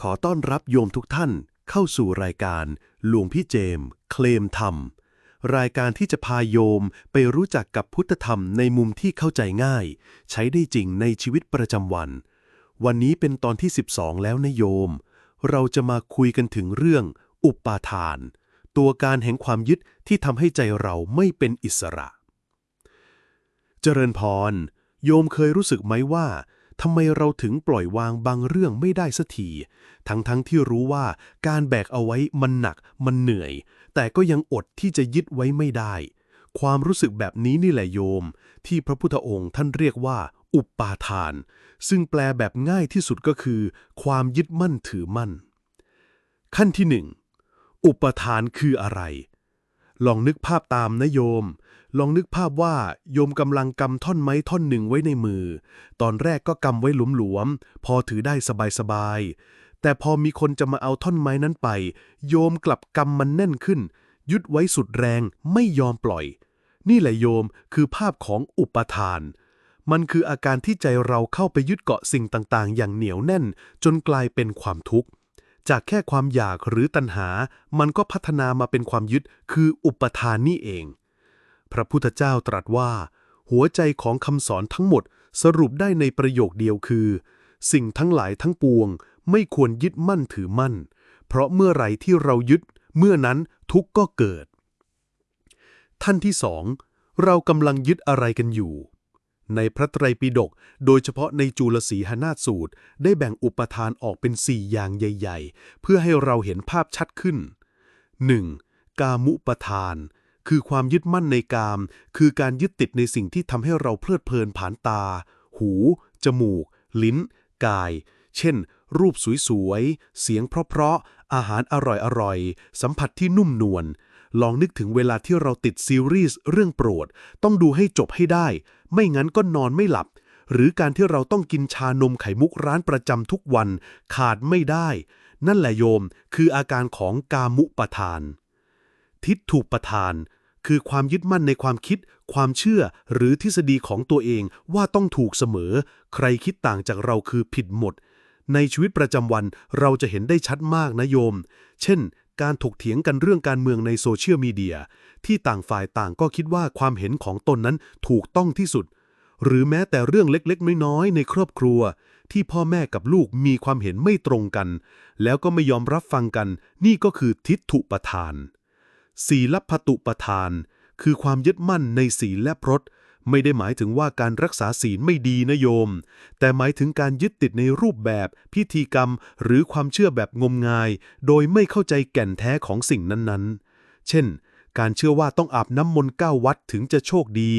ขอต้อนรับโยมทุกท่านเข้าสู่รายการหลวงพี่เจมส์เคลมธรรม รายการที่จะพาโยมไปรู้จักกับพุทธธรรมในมุมที่เข้าใจง่าย ใช้ได้จริงในชีวิตประจำวัน วันนี้เป็นตอนที่ 12 แล้วนะโยม เราจะมาคุยกันถึงเรื่อง อุปาทาน ตัวการแห่งความยึดที่ทำให้ใจเราไม่เป็นอิสระ เจริญพร โยมเคยรู้สึกไหมว่า ทำไมเราถึงปล่อยวางบางเรื่องไม่ได้สักที ทั้งๆทที่รู้ว่าการแบกเอาไว้มันหนัก มันเหนื่อย แต่ก็ยังอดที่จะยึดไว้ไม่ได้ ความรู้สึกแบบนี้นี่แหละโยม ที่พระพุทธองค์ท่านเรียกว่า อุปาทาน ซึ่งแปลแบบง่ายที่สุดก็คือ ความยึดมั่นถือมั่น ขั้นที่หนึ่งอุปทานคืออะไร ลองนึกภาพตามนะโยม ลองนึกภาพว่าโยมกำลังกำท่อนไม้ท่อนหนึ่งไว้ในมือ ตอนแรกก็กำไว้หลวมๆ พอถือได้สบายๆ แต่พอมีคนจะมาเอาท่อนไม้นั้นไป โยมกลับกำมันแน่นขึ้น ยึดไว้สุดแรงไม่ยอมปล่อย นี่แหละโยมคือภาพของอุปทาน มันคืออาการที่ใจเราเข้าไปยึดเกาะสิ่งต่างๆ อย่างเหนียวแน่น จนกลายเป็นความทุกข์ จากแค่ความอยากหรือตัณหา มันก็พัฒนามาเป็นความยึดคืออุปทานนี่เอง พระพุทธเจ้าตรัสว่า หัวใจของคำสอนทั้งหมดสรุปได้ในประโยคเดียวคือ สิ่งทั้งหลายทั้งปวง ไม่ควรยึดมั่นถือมั่น เพราะเมื่อไหร่ที่เรายึด เมื่อนั้นทุกข์ก็เกิด ท่านที่สองเรากำลังยึดอะไรกันอยู่ ในพระไตรปิฎกโดยเฉพาะในจุลสีหนาฏสูตร ได้แบ่งอุปทานออกเป็นสี่อย่างใหญ่ ๆ เพื่อให้เราเห็นภาพชัดขึ้น 1. กามุปทาน คือความยึดมั่นในกาม คือการยึดติดในสิ่งที่ทำให้เราเพลิดเพลินผ่านตา หู จมูก ลิ้น กาย เช่น รูปสวยๆ เสียงเพราะๆ อาหารอร่อยๆ สัมผัสที่นุ่มนวล ลองนึกถึงเวลาที่เราติดซีรีส์เรื่องโปรด ต้องดูให้จบให้ได้ ไม่งั้นก็นอนไม่หลับ หรือการที่เราต้องกินชานมไข่มุกร้านประจำทุกวัน ขาดไม่ได้ นั่นแหละโยม คืออาการของกามุปทาน ทิฏฐุปทาน คือความยึดมั่นในความคิด ความเชื่อ หรือทฤษฎีของตัวเองว่าต้องถูกเสมอ ใครคิดต่างจากเราคือผิดหมดในชีวิตประจำวันเราจะเห็นได้ชัดมากนะโยม เช่น การถกเถียงกันเรื่องการเมืองในโซเชียลมีเดียที่ต่างฝ่ายต่างก็คิดว่าความเห็นของตนนั้นถูกต้องที่สุด หรือแม้แต่เรื่องเล็กๆ น้อยๆ ในครอบครัว ที่พ่อแม่กับลูกมีความเห็นไม่ตรงกัน แล้วก็ไม่ยอมรับฟังกัน นี่ก็คือทิฏฐุปทาน ศีลพตุปทาน คือความยึดมั่นในศีลและพรต ไม่ได้หมายถึงว่าการรักษาศีลไม่ดีนะโยม แต่หมายถึงการยึดติดในรูปแบบ พิธีกรรม หรือความเชื่อแบบงมงาย โดยไม่เข้าใจแก่นแท้ของสิ่งนั้นๆ เช่น การเชื่อว่าต้องอาบน้ำมนต์เก้าวัดถึงจะโชคดี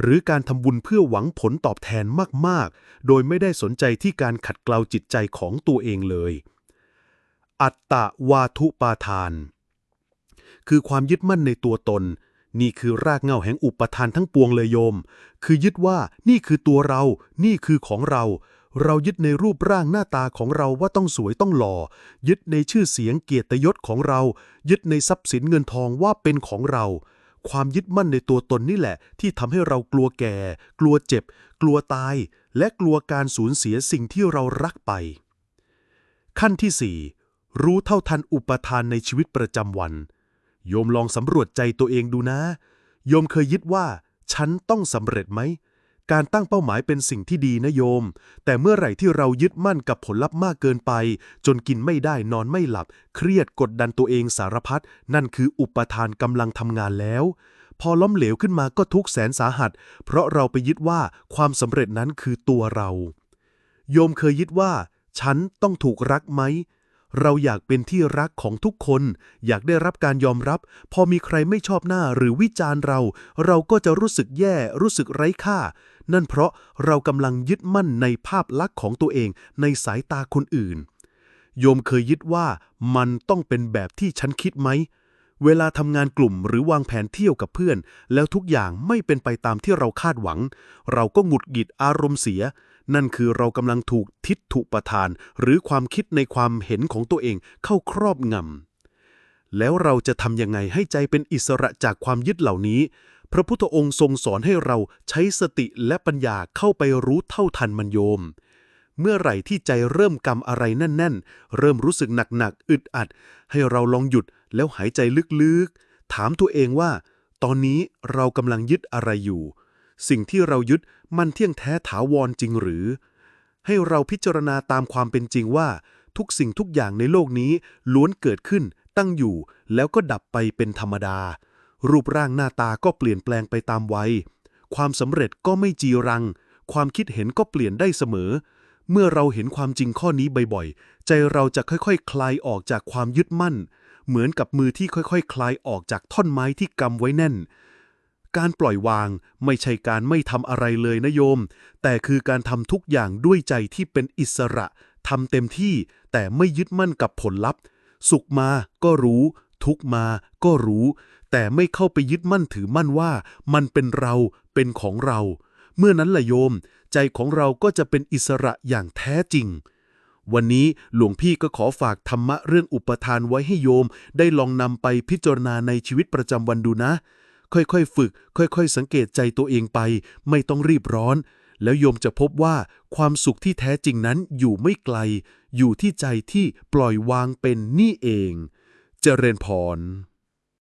หรือการทำบุญเพื่อหวังผลตอบแทนมากๆ โดยไม่ได้สนใจที่การขัดเกลาจิตใจของตัวเองเลย อัตตะวาทุปาทาน คือความยึดมั่นในตัวตน นี่คือรากเหง้าแห่งอุปทานทั้งปวงเลยโยม คือยึดว่านี่คือตัวเรา นี่คือของเรา เรายึดในรูปร่างหน้าตาของเราว่าต้องสวยต้องหล่อ ยึดในชื่อเสียงเกียรติยศของเรา ยึดในทรัพย์สินเงินทองว่าเป็นของเรา ความยึดมั่นในตัวตนนี่แหละ ที่ทำให้เรากลัวแก่ กลัวเจ็บ กลัวตาย และกลัวการสูญเสียสิ่งที่เรารักไป ขั้นที่ 4 รู้เท่าทันอุปทานในชีวิตประจำวัน โยมลองสำรวจใจตัวเองดูนะ โยมเคยยึดว่า ฉันต้องสำเร็จไหม การตั้งเป้าหมายเป็นสิ่งที่ดีนะโยม แต่เมื่อไหร่ที่เรายึดมั่นกับผลลัพธ์มากเกินไป จนกินไม่ได้นอนไม่หลับ เครียดกดดันตัวเองสารพัดนั่นคืออุปทานกำลังทำงานแล้ว พอล้มเหลวขึ้นมาก็ทุกแสนสาหัส เพราะเราไปยึดว่าความสำเร็จนั้นคือตัวเรา โยมเคยยึดว่า ฉันต้องถูกรักไหม เราอยากเป็นที่รักของทุกคน อยากได้รับการยอมรับ พอมีใครไม่ชอบหน้าหรือวิจารณ์เรา เราก็จะรู้สึกแย่ รู้สึกไร้ค่า นั่นเพราะเรากำลังยึดมั่นในภาพลักษณ์ของตัวเองในสายตาคนอื่น โยมเคยยึดว่ามันต้องเป็นแบบที่ฉันคิดไหม เวลาทำงานกลุ่มหรือวางแผนเที่ยวกับเพื่อน แล้วทุกอย่างไม่เป็นไปตามที่เราคาดหวัง เราก็หงุดหงิดอารมณ์เสีย นั่นคือเรากำลังถูกทิฏฐุประทาน หรือความคิดในความเห็นของตัวเองเข้าครอบงำแล้วเราจะทำยังไงให้ใจเป็นอิสระจากความยึดเหล่านี้ พระพุทธองค์ทรงสอนให้เราใช้สติและปัญญาเข้าไปรู้เท่าทันมันโยม เมื่อไหร่ที่ใจเริ่มกำอะไรแน่น ๆ เริ่มรู้สึกหนักๆอึดอัด ให้เราลองหยุดแล้วหายใจลึกๆ ถามตัวเองว่า ตอนนี้เรากำลังยึดอะไรอยู่ สิ่งที่เรายึดมันเที่ยงแท้ถาวรจริงหรือ ให้เราพิจารณาตามความเป็นจริงว่า ทุกสิ่งทุกอย่างในโลกนี้ล้วนเกิดขึ้น ตั้งอยู่ แล้วก็ดับไปเป็นธรรมดา รูปร่างหน้าตาก็เปลี่ยนแปลงไปตามวัย ความสำเร็จก็ไม่จีรัง ความคิดเห็นก็เปลี่ยนได้เสมอ เมื่อเราเห็นความจริงข้อนี้บ่อยๆ ใจเราจะค่อยๆคลายออกจากความยึดมั่น เหมือนกับมือที่ค่อยๆคลายออกจากท่อนไม้ที่กำไว้แน่น การปล่อยวางไม่ใช่การไม่ทำอะไรเลยนะโยม แต่คือการทำทุกอย่างด้วยใจที่เป็นอิสระทำเต็มที่แต่ไม่ยึดมั่นกับผลลัพธ์ สุขมาก็รู้ ทุกมาก็รู้ แต่ไม่เข้าไปยึดมั่นถือมั่นว่า มันเป็นเราเป็นของเรา เมื่อนั้นละโยม ใจของเราก็จะเป็นอิสระอย่างแท้จริง วันนี้หลวงพี่ก็ขอฝากธรรมะเรื่องอุปทานไว้ให้โยม ได้ลองนำไปพิจารณาในชีวิตประจำวันดูนะ ค่อยๆฝึก ค่อยๆ สังเกตใจตัวเองไป ไม่ต้องรีบร้อน แล้วโยมจะพบว่าความสุขที่แท้จริงนั้นอยู่ไม่ไกล อยู่ที่ใจที่ปล่อยวางเป็นนี่เอง เจริญพร